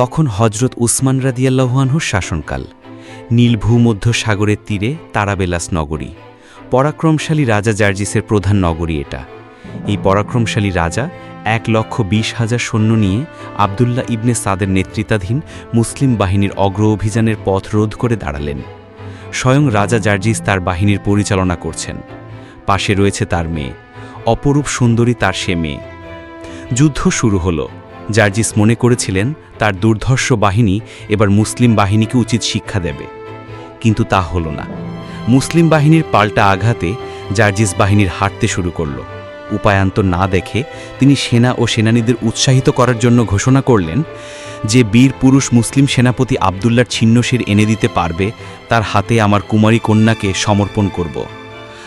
তখন হজরত উসমান রাদিয়াল্লাহুয়ানহুর শাসনকাল। নীল ভূমধ্য সাগরের তীরে তারাবেলাস নগরী। পরাক্রমশালী রাজা জার্জিসের প্রধান নগরী এটা। এই পরাক্রমশালী রাজা এক লক্ষ বিশ হাজার সৈন্য নিয়ে আবদুল্লাহ ইবনে সাদের নেতৃত্বাধীন মুসলিম বাহিনীর অগ্র অভিযানের পথ রোধ করে দাঁড়ালেন। স্বয়ং রাজা জার্জিস তার বাহিনীর পরিচালনা করছেন। পাশে রয়েছে তার মেয়ে। অপরূপ সুন্দরী তার সে মেয়ে। যুদ্ধ শুরু হলো। জার্জিস মনে করেছিলেন তার দুর্ধর্ষ বাহিনী এবার মুসলিম বাহিনীকে উচিত শিক্ষা দেবে। কিন্তু তা হলো না। মুসলিম বাহিনীর পাল্টা আঘাতে জার্জিস বাহিনীর হাঁটতে শুরু করল। উপায়ান্তর না দেখে তিনি সেনা ও সেনানীদের উৎসাহিত করার জন্য ঘোষণা করলেন যে বীর পুরুষ মুসলিম সেনাপতি আবদুল্লার ছিন্নশির এনে দিতে পারবে, তার হাতে আমার কুমারী কন্যাকে সমর্পণ করব।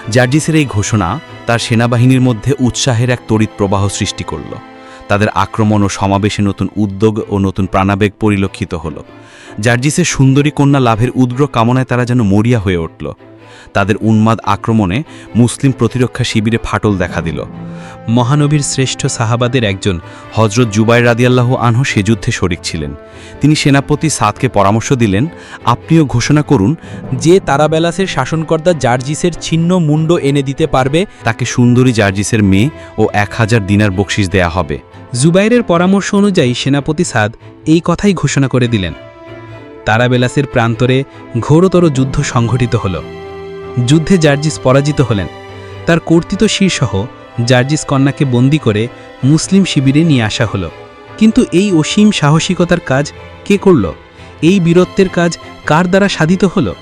জার্জিসের এই ঘোষণা তার সেনাবাহিনীর মধ্যে উৎসাহের এক তড়িৎ প্রবাহ সৃষ্টি করল। তাদের আক্রমণ ও সমাবেশে নতুন উদ্যোগ ও নতুন প্রাণাবেগ পরিলক্ষিত হল। জার্জিসের সুন্দরী কন্যা লাভের উদ্গ্র কামনায় তারা যেন মরিয়া হয়ে উঠল। তাদের উন্মাদ আক্রমণে মুসলিম প্রতিরক্ষা শিবিরে ফাটল দেখা দিল। মহানবীর শ্রেষ্ঠ সাহাবাদের একজন হজরত জুবাইর রাদিয়াল্লাহ আনহু সে যুদ্ধে শরিক ছিলেন। তিনি সেনাপতি সাদকে পরামর্শ দিলেন, আপনিও ঘোষণা করুন যে তারাবেলাসের শাসনকর্তা জার্জিসের ছিন্ন মুন্ড এনে দিতে পারবে, তাকে সুন্দরী জার্জিসের মেয়ে ও এক হাজার দিনার বকশিস দেয়া হবে। জুবাইরের পরামর্শ অনুযায়ী সেনাপতি সাদ এই কথাই ঘোষণা করে দিলেন। তারাবেলাসের প্রান্তরে ঘোরতর যুদ্ধ সংঘটিত হল। যুদ্ধে জার্জিস পরাজিত হলেন। তার কর্তৃত শীর্ষহ জার্জিস কন্যাকে বন্দি করে মুসলিম শিবিরে নিয়ে আসা হলো। কিন্তু এই অসীম সাহসিকতার কাজ কে করল? এই বীরত্বের কাজ কার দ্বারা সাধিত হলো?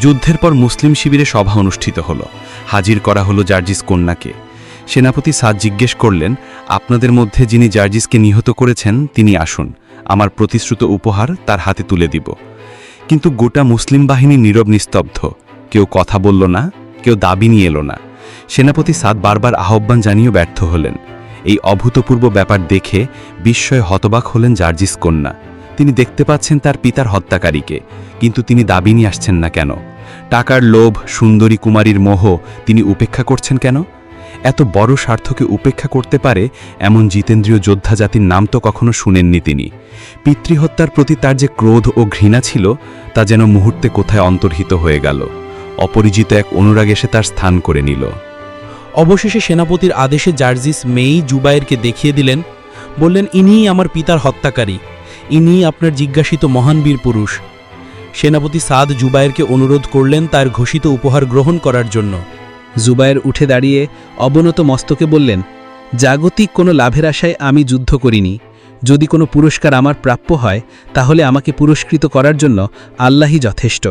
যুদ্ধের পর মুসলিম শিবিরে সভা অনুষ্ঠিত হল। হাজির করা হলো জার্জিস কন্যাকে। সেনাপতি সাদ জিজ্ঞেস করলেন, আপনাদের মধ্যে যিনি জার্জিসকে নিহত করেছেন, তিনি আসুন। আমার প্রতিশ্রুত উপহার তার হাতে তুলে দিব। কিন্তু গোটা মুসলিম বাহিনী নীরব নিস্তব্ধ। কেউ কথা বলল না, কেউ দাবি নিয়ে এলো না। সেনাপতি সাদ বারবার আহ্বান জানিয়েও ব্যর্থ হলেন। এই অভূতপূর্ব ব্যাপার দেখে বিস্ময়ে হতবাক হলেন জার্জিস কন্যা। তিনি দেখতে পাচ্ছেন তার পিতার হত্যাকারীকে, কিন্তু তিনি দাবি নিয়ে আসছেন না কেন? টাকার লোভ, সুন্দরী কুমারীর মোহ তিনি উপেক্ষা করছেন কেন? এত বড় স্বার্থকে উপেক্ষা করতে পারে এমন জিতেন্দ্রীয় যোদ্ধা জাতির নাম তো কখনো শুনেননি তিনি। পিতৃহত্যার প্রতি তার যে ক্রোধ ও ঘৃণা ছিল, তা যেন মুহূর্তে কোথায় অন্তর্হিত হয়ে গেল। অপরিচিত এক অনুরাগ এসে তার স্থান করে নিল। অবশেষে সেনাপতির আদেশে জার্জিস মেই জুবাইরকে দেখিয়ে দিলেন, বললেন, ইনিই আমার পিতার হত্যাকারী, ইনিই আপনার জিজ্ঞাসিত মহান বীর পুরুষ। সেনাপতি সাদ জুবাইরকে অনুরোধ করলেন তার ঘোষিত উপহার গ্রহণ করার জন্য। জুবাইর উঠে দাঁড়িয়ে অবনত মস্তকে বললেন জাগতিক কোনো লাভের আশায় আমি যুদ্ধ করিনি। যদি কোনো পুরস্কার আমার প্রাপ্য হয়, তাহলে আমাকে পুরস্কৃত করার জন্য আল্লাহই যথেষ্ট।